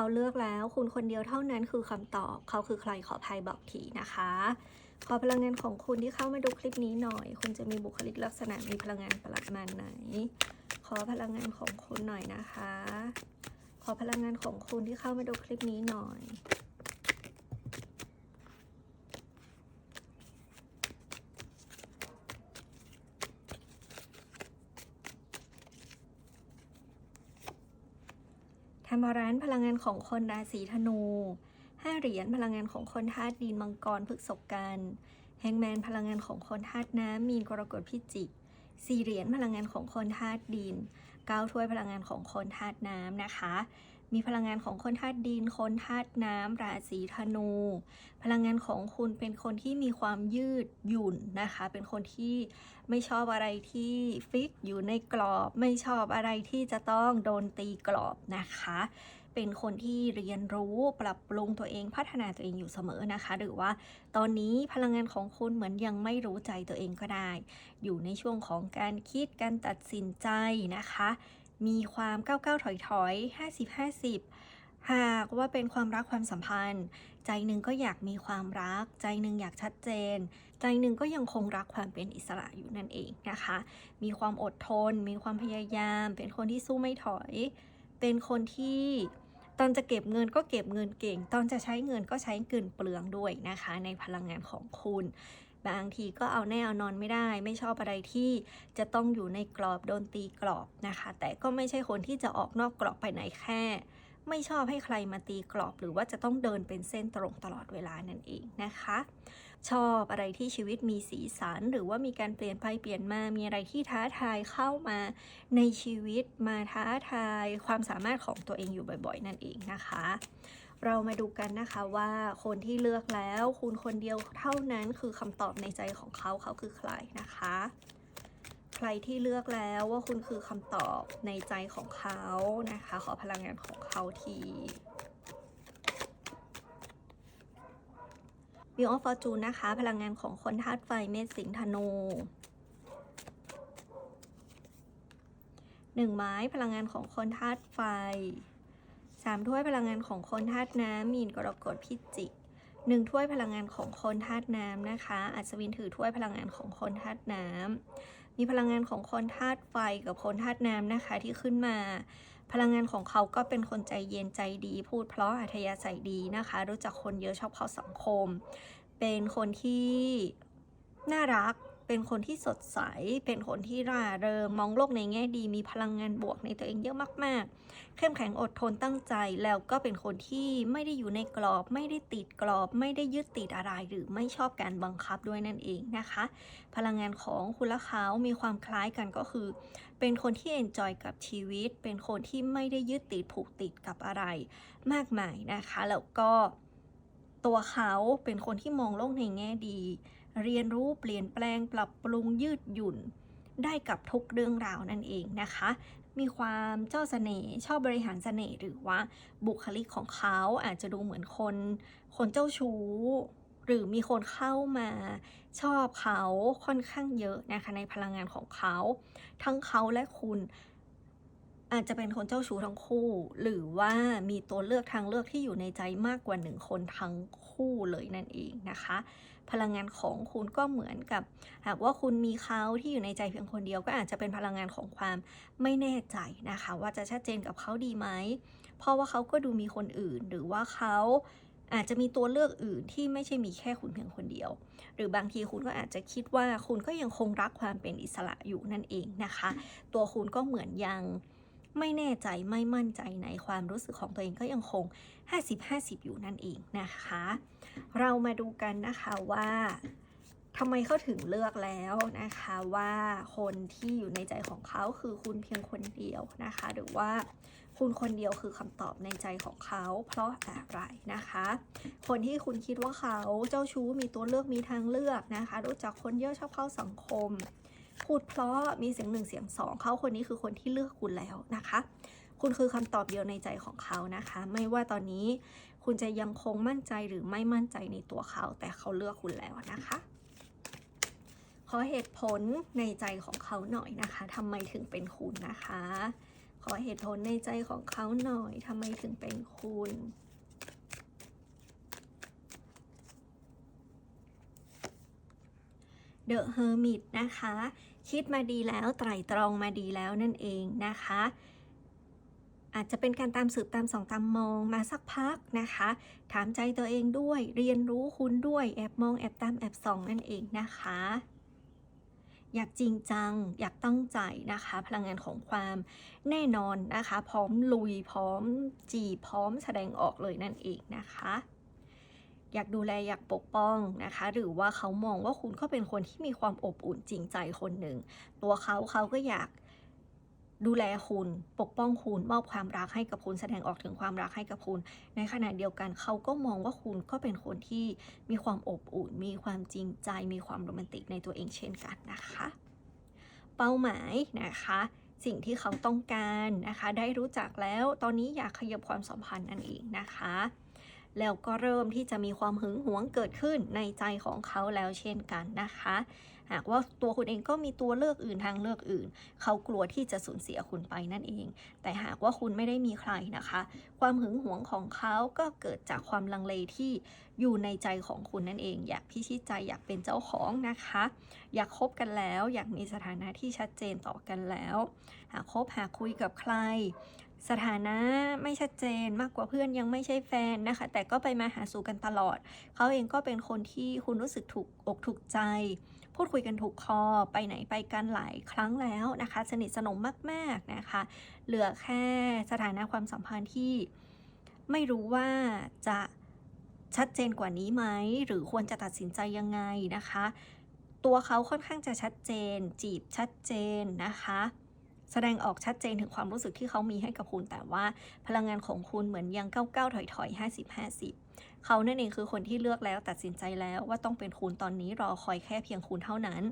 เขาเลือกแล้ว คุณคนเดียวเท่านั้นคือคำตอบ เขาคือใครขอภัยบอกทีนะคะ ขอพลังงานของคุณที่เข้ามาดูคลิปนี้หน่อย คุณจะมีบุคลิกลักษณะมีพลังงานประมาณไหน ขอพลังงานของคุณหน่อยนะคะ ขอพลังงานของคุณที่เข้ามาดูคลิปนี้หน่อย ธรรมรันพลังงานของคนราศีธนูห้าเหรียญพลังงานของคนธาตุดินมังกรพฤษภกันแฮงแมนพลังงานของคนธาตุน้ำมีนกรกฎพิจิกสี่เหรียญพลังงานของคนธาตุดิน เก้าถ้วยพลังงานของคนธาตุน้ำนะคะ มีพลังงานของคนธาตุดิน คนธาตุน้ำราศีธนู พลังงานของคุณเป็นคนที่มีความยืดหยุ่นนะคะ เป็นคนที่ไม่ชอบอะไรที่ฟิกอยู่ในกรอบ ไม่ชอบอะไรที่จะต้องโดนตีกรอบนะคะ เป็นคนที่เรียนรู้ปรับปรุงตัวเองพัฒนาตัวเองอยู่เสมอนะคะ หรือว่าตอนนี้พลังงานของคุณเหมือนยังไม่รู้ใจตัวเองก็ได้ อยู่ในช่วงของการคิดการตัดสินใจนะคะ มีความก้าวก้าวถอยถอย50 50หากว่าเป็นความรักความสัมพันธ์ ใจหนึ่งก็อยากมีความรัก ใจหนึ่งอยากชัดเจน ใจหนึ่งก็ยังคงรักความเป็นอิสระอยู่นั่นเองนะคะ มีความอดทน มีความพยายาม เป็นคนที่สู้ไม่ถอย เป็นคนที่ตอนจะเก็บเงินก็เก็บเงินเก่ง ตอนจะใช้เงินก็ใช้เงินเปลืองด้วยนะคะ ในพลังงานของคุณ บางทีก็เอาแน่เอานอนไม่ได้ ไม่ชอบอะไรที่จะต้องอยู่ในกรอบโดนตีกรอบนะคะ แต่ก็ไม่ใช่คนที่จะออกนอกกรอบไปไหนแค่ ไม่ชอบให้ใครมาตีกรอบ หรือว่าจะต้องเดินเป็นเส้นตรงตลอดเวลานั่นเองนะคะ ชอบอะไรที่ชีวิตมีสีสัน หรือว่ามีการเปลี่ยนไปเปลี่ยนมา มีอะไรที่ท้าทายเข้ามาในชีวิตมาท้าทายความสามารถของตัวเองอยู่บ่อยๆ นั่นเองนะคะ เรามาดูกันนะคะว่าคนที่เลือกแล้ว คุณคนเดียวเท่านั้นคือคำตอบในใจของเขาเขาคือใครนะคะ ใครที่เลือกแล้วว่าคุณคือคำตอบในใจของเขานะคะ ขอพลังงานของเขาทีวิวออฟฟอร์จูนนะคะ พลังงานของคนธาตุไฟเมษสิงธนูหนึ่งไม้พลังงานของคนธาตุไฟสามถ้วยพลังงานของคนธาตุน้ำมีนกรกฎพิจิกหนึ่งถ้วยพลังงานของคนธาตุน้ำนะคะ อัศวินถือถ้วยพลังงานของคนธาตุน้ำ มีพลังงานของคนธาตุไฟกับคนธาตุน้ำนะคะที่ขึ้นมา พลังงานของเขาก็เป็นคนใจเย็นใจดี พูดเพราะอัธยาศัยดีนะคะ รู้จักคนเยอะชอบเข้าสังคม เป็นคนที่น่ารัก เป็นคนที่สดใส เป็นคนที่ร่าเริงมองโลกในแง่ดี มีพลังงานบวกในตัวเองเยอะมาก ๆ เข้มแข็งอดทนตั้งใจ แล้วก็เป็นคนที่ไม่ได้อยู่ในกรอบ ไม่ได้ติดกรอบ ไม่ได้ยึดติดอะไรหรือไม่ชอบการบังคับด้วยนั่นเองนะคะ พลังงานของคุณและเขามีความคล้ายกันก็คือ เป็นคนที่เอนจอยกับชีวิต เป็นคนที่ไม่ได้ยึดติดผูกติดกับอะไร มากมายนะคะ แล้วก็ตัวเขาเป็นคนที่มองโลกในแง่ดี เรียนรู้เปลี่ยนแปลงปรับปรุงยืดหยุ่น ได้กับทุกเรื่องราวนั่นเองนะคะ มีความเจ้าเสน่ห์ชอบบริหารเสน่ห์หรือว่าบุคลิกของเขาอาจจะดูเหมือนคน คนเจ้าชู้ หรือมีคนเข้ามาชอบเขาค่อนข้างเยอะนะคะในพลังงานของเขา ทั้งเขาและคุณอาจจะเป็นคนเจ้าชู้ทั้งคู่ หรือว่ามีตัวเลือกทางเลือกที่อยู่ในใจมากกว่าหนึ่งคนทั้งคู่เลยนั่นเองนะคะ พลังงานของคุณก็เหมือนกับ หากว่าคุณมีเขาที่อยู่ในใจเพียงคนเดียวก็อาจจะเป็นพลังงานของความไม่แน่ใจนะคะ ว่าจะชัดเจนกับเขาดีไหม เพราะว่าเขาก็ดูมีคนอื่น หรือว่าเขาอาจจะมีตัวเลือกอื่นที่ไม่ใช่มีแค่คุณเพียงคนเดียว หรือบางทีคุณก็อาจจะคิดว่าคุณก็ยังคงรักความเป็นอิสระอยู่นั่นเองนะคะ ตัวคุณก็เหมือนยังไม่แน่ใจไม่มั่นใจในความรู้สึกของตัวเองก็ยังคง 50-50 อยู่นั่นเองนะคะ เรามาดูกันนะคะว่าทำไมเขาถึงเลือกแล้วนะคะว่าคนที่อยู่ในใจของเขาคือคุณเพียงคนเดียวนะคะ หรือว่าคุณคนเดียวคือคำตอบในใจของเขาเพราะอะไรนะคะ คนที่คุณคิดว่าเขาเจ้าชู้มีตัวเลือกมีทางเลือกนะคะ รู้จักคนเยอะชอบเข้าสังคม พูดเพราะมีเสียงหนึ่งเสียงสองเขาคนนี้คือคนที่เลือกคุณแล้วนะคะ คุณคือคำตอบเดียวในใจของเขานะคะ ไม่ว่าตอนนี้คุณจะยังคงมั่นใจหรือไม่มั่นใจในตัวเขา แต่เขาเลือกคุณแล้วนะคะ ขอเหตุผลในใจของเขาหน่อยนะคะทำไมถึงเป็นคุณนะคะ ขออเหตุผลในใจของเขาหน่อยทำไมถึงเป็นคุณ เดอะเฮอร์มิตนะคะ คิดมาดีแล้วไตร่ตรองมาดีแล้วนั่นเองนะคะ อาจจะเป็นการตามสืบตามสองตามมองมาสักพักนะคะ ถามใจตัวเองด้วย เรียนรู้คุณด้วยแอบมองแอบตามแอบส่องนั่นเองนะคะอยากจริงจัง อยากตั้งใจนะคะ พลังงานของความแน่นอนนะคะ พร้อมลุยพร้อมจีพร้อมแสดงออกเลยนั่นเองนะคะ อยากดูแลอยากปกป้องนะคะ หรือว่าเขามองว่าคุณก็เป็นคนที่มีความอบอุ่นจริงใจคนหนึ่ง ตัวเขาเขาก็อยากดูแลคุณปกป้องคุณมอบความรักให้กับคุณแสดงออกถึงความรักให้กับคุณ ในขณะเดียวกันเขาก็มองว่าคุณก็เป็นคนที่มีความอบอุ่น มีความจริงใจ มีความโรแมนติกในตัวเองเช่นกันนะคะ เป้าหมายนะคะสิ่งที่เขาต้องการนะคะ ได้รู้จักแล้วตอนนี้อยากขยับความสัมพันธ์นั่นเองนะคะ แล้วก็เริ่มที่จะมีความหึงหวงเกิดขึ้นในใจของเขาแล้วเช่นกันนะคะ หากว่าตัวคุณเองก็มีตัวเลือกอื่นทางเลือกอื่น เขากลัวที่จะสูญเสียคุณไปนั่นเอง แต่หากว่าคุณไม่ได้มีใครนะคะ ความหึงหวงของเขาก็เกิดจากความลังเลที่อยู่ในใจของคุณนั่นเอง อยากพิชิตใจอยากเป็นเจ้าของนะคะ อยากคบกันแล้ว อยากมีสถานะที่ชัดเจนต่อกันแล้ว หากคบหากคุยกับใคร สถานะไม่ชัดเจนมากกว่าเพื่อนยังไม่ใช่แฟนนะคะ แต่ก็ไปมาหาสู่กันตลอด เขาเองก็เป็นคนที่คุณรู้สึกถูกอกถูกใจ พูดคุยกันถูกคอไปไหนไปกันหลายครั้งแล้วนะคะ สนิทสนมมาก ๆนะคะ เหลือแค่สถานะความสัมพันธ์ที่ไม่รู้ว่าจะชัดเจนกว่านี้ไหม หรือควรจะตัดสินใจยังไงนะคะ ตัวเขาค่อนข้างจะชัดเจน จีบชัดเจนนะคะ แสดงออกชัดเจนถึงความรู้สึกที่เขามีให้กับคุณ แต่ว่าพลังงานของคุณเหมือนยังก้าวก้าวถอยถอยห้าสิบห้าสิบเขาเนั่นเองคือคนที่เลือกแล้วตัดสินใจแล้วว่าต้องเป็นคุณตอนนี้รอคอยแค่เพียงคุณเท่านั้น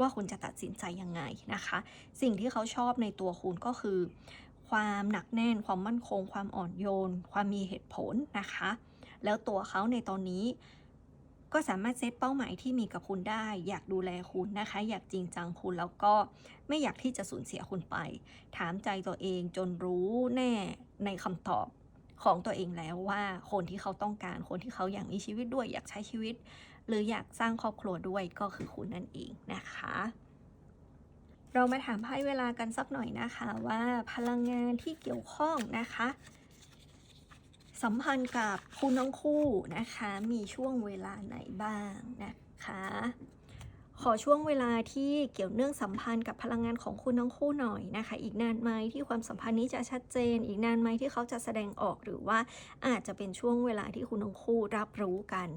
ว่าคุณจะตัดสินใจยังไงนะคะ สิ่งที่เขาชอบในตัวคุณก็คือ ความหนักแน่น ความมั่นคง ความอ่อนโยน ความมีเหตุผลนะคะ แล้วตัวเขาในตอนนี้ ก็สามารถเซตเป้าหมายที่มีกับคุณได้ อยากดูแลคุณนะคะ อยากจริงจังคุณแล้วก็ไม่อยากที่จะสูญเสียคุณไป ถามใจตัวเองจนรู้แน่ในคำตอบของตัวเองแล้วว่าคนที่เขาต้องการคนที่เขาอยากมีชีวิตด้วย อยากใช้ชีวิต หรืออยากสร้างครอบครัวด้วยก็คือคุณนั่นเองนะคะ เรามาถามไพ่เวลากันสักหน่อยนะคะว่าพลังงานที่เกี่ยวข้องนะคะ สัมพันธ์กับคุณทั้งคู่นะคะ มีช่วงเวลาไหนบ้างนะคะ ขอช่วงเวลาที่เกี่ยวเนื่องสัมพันธ์กับพลังงานของคุณทั้งคู่หน่อยนะคะ อีกนานไหมที่ความสัมพันธ์นี้จะชัดเจน อีกนานไหมที่เขาจะแสดงออกหรือว่าอาจจะเป็นช่วงเวลาที่คุณทั้งคู่รับรู้กัน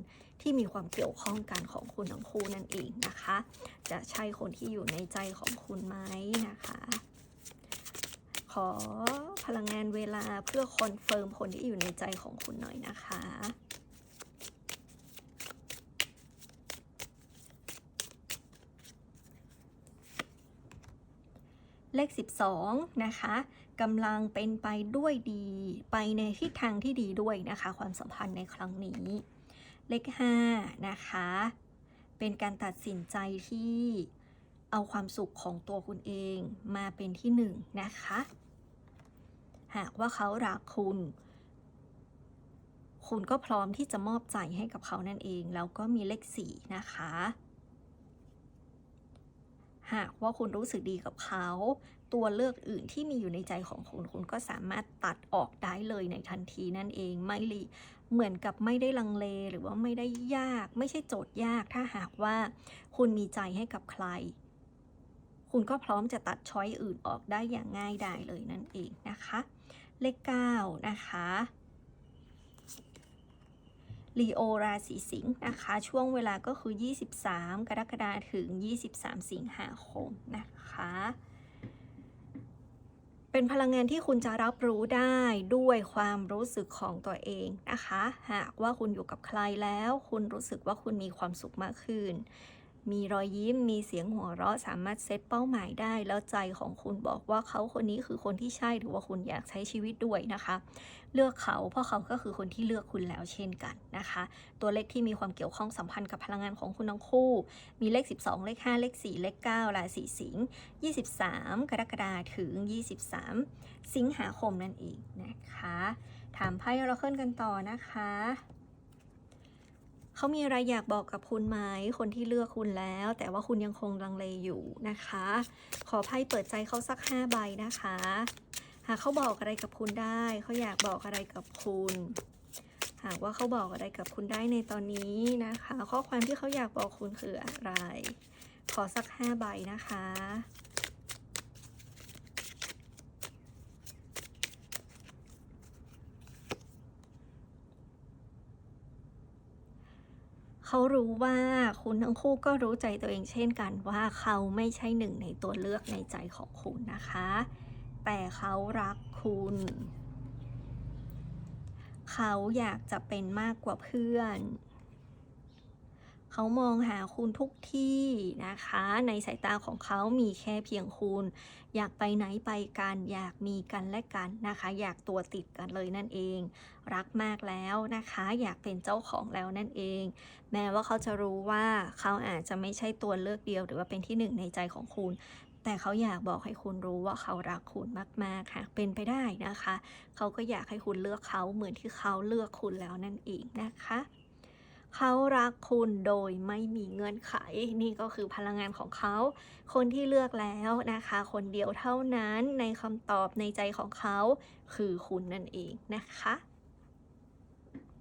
ที่มีความเกี่ยวข้องกันของคุณทั้งคู่นั่นเองนะคะ จะใช่คนที่อยู่ในใจของคุณไหมนะคะ ขอพลังงานเวลาเพื่อคอนเฟิร์มคนที่อยู่ในใจของคุณหน่อยนะคะ เลข 12 นะคะกำลังเป็นไปด้วยดีไปในทิศทางที่ดีด้วยนะคะ ความสัมพันธ์ในครั้งนี้ เลข 5 นะคะ เป็นการตัดสินใจที่เอาความสุขของตัวคุณเองมาเป็นที่หนึ่งนะคะ หากว่าเขารักคุณ คุณก็พร้อมที่จะมอบใจให้กับเขานั่นเอง แล้วก็มีเลขสี่นะคะ หากว่าคุณรู้สึกดีกับเขา ตัวเลือกอื่นที่มีอยู่ในใจของคุณคุณก็สามารถตัดออกได้เลยในทันทีนั่นเองไม่ลีเหมือนกับไม่ได้ลังเลหรือว่าไม่ได้ยาก ไม่ใช่โจทย์ยาก ถ้าหากว่าคุณมีใจให้กับใคร คุณก็พร้อมจะตัดช้อยอื่นออกได้อย่างง่ายดายเลยนั่นเองนะคะ เลข 9 นะคะลีโอราศีสิงห์นะคะ ช่วงเวลาก็คือ 23 กรกฎาคมถึง 23 สิงหาคมนะคะ เป็นพลังงานที่คุณจะรับรู้ได้ด้วยความรู้สึกของตัวเองนะคะ หากว่าคุณอยู่กับใครแล้ว คุณรู้สึกว่าคุณมีความสุขมากขึ้น มีรอยยิ้ม มีเสียงหัวเราะ สามารถเซตเป้าหมายได้ แล้วใจของคุณบอกว่าเขาคนนี้คือคนที่ใช่หรือว่าคุณอยากใช้ชีวิตด้วยนะคะ เลือกเขาเพราะเขาก็คือคนที่เลือกคุณแล้วเช่นกันนะคะ ตัวเลขที่มีความเกี่ยวข้องสัมพันธ์กับพลังงานของคุณทั้งคู่ มีเลข 12 เลข 5 เลข 4 เลข 9 ราศีสิงห์23 กรกฎาคมถึง 23 สิงหาคมนั่นเองนะคะ ถามไพ่เราเคลื่อนกันต่อนะคะ เขามีอะไรอยากบอกกับคุณไหมคนที่เลือกคุณแล้ว แต่ว่าคุณยังคงลังเลอยู่นะคะ ขอไพ่เปิดใจเขาสัก5ใบนะคะ หากเขาบอกอะไรกับคุณได้ เขาอยากบอกอะไรกับคุณ หากว่าเขาบอกอะไรกับคุณได้ในตอนนี้นะคะ ข้อความที่เขาอยากบอกคุณคืออะไร ขอสัก5ใบนะคะ เขารู้ว่าคุณทั้งคู่ก็รู้ใจตัวเองเช่นกันว่าเขาไม่ใช่หนึ่งในตัวเลือกในใจของคุณนะคะ แต่เขารักคุณ เขาอยากจะเป็นมากกว่าเพื่อน เขามองหาคุณทุกที่นะคะ ในสายตาของเขามีแค่เพียงคุณ อยากไปไหนไปกัน อยากมีกันและกันนะคะ อยากตัวติดกันเลยนั่นเอง รักมากแล้วนะคะ อยากเป็นเจ้าของแล้วนั่นเอง แม้ว่าเขาจะรู้ว่าเขาอาจจะไม่ใช่ตัวเลือกเดียว หรือว่าเป็นที่หนึ่งในใจของคุณแต่เขาอยากบอกให้คุณรู้ว่าเขารักคุณมาก ๆ ค่ะ เป็นไปได้นะคะ เขาก็อยากให้คุณเลือกเขาเหมือนที่เขาเลือกคุณแล้วนั่นเองนะคะ เขารักคุณโดยไม่มีเงื่อนไข นี่ก็คือพลังงานของเขา คนที่เลือกแล้วนะคะ คนเดียวเท่านั้นในคำตอบในใจของเขา คือคุณนั่นเองนะคะ